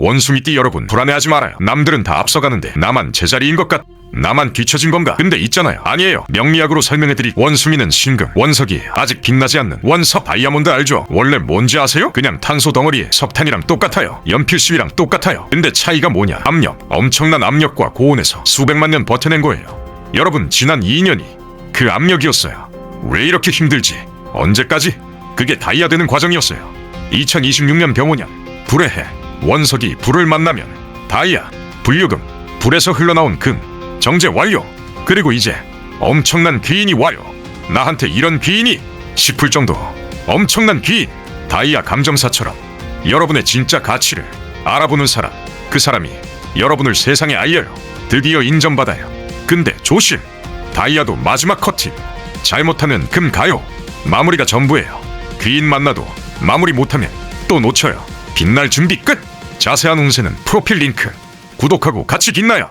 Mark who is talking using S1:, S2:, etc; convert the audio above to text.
S1: 원숭이띠 여러분 불안해하지 말아요. 남들은 다 앞서가는데 나만 제자리인 것 같. 나만 뒤처진 건가? 근데 있잖아요. 아니에요. 명리학으로 설명해드리. 원숭이는 신금, 원석이 아직 빛나지 않는 원석 다이아몬드 알죠? 원래 뭔지 아세요? 그냥 탄소 덩어리에 석탄이랑 똑같아요. 연필수위랑 똑같아요. 근데 차이가 뭐냐? 압력. 엄청난 압력과 고온에서 수백만 년 버텨낸 거예요. 여러분 지난 2년이 그 압력이었어요. 왜 이렇게 힘들지? 언제까지? 그게 다이아 되는 과정이었어요. 2026년 병오년 불의 해 원석이 불을 만나면 다이아 불유금 불에서 흘러나온 금 정제 완료. 그리고 이제 엄청난 귀인이 와요. 나한테 이런 귀인이 싶을 정도 엄청난 귀인 다이아 감정사처럼 여러분의 진짜 가치를 알아보는 사람 그 사람이 여러분을 세상에 알려요. 드디어 인정받아요. 근데 조심 다이아도 마지막 커팅 잘못하면 금 가요 마무리가 전부예요. 귀인 만나도 마무리 못하면 또 놓쳐요. 빛날 준비 끝. 자세한 운세는 프로필 링크 구독하고 같이 빛나요.